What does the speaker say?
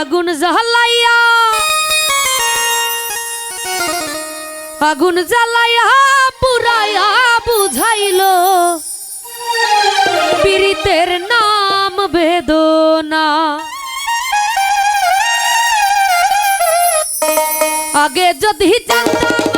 আগুন জ্বালাইয়া। আগুন জ্বালাইয়া পুরাইয়া বুঝাইল পীড়িতের নাম বেদনা। আগে যদি জানতাম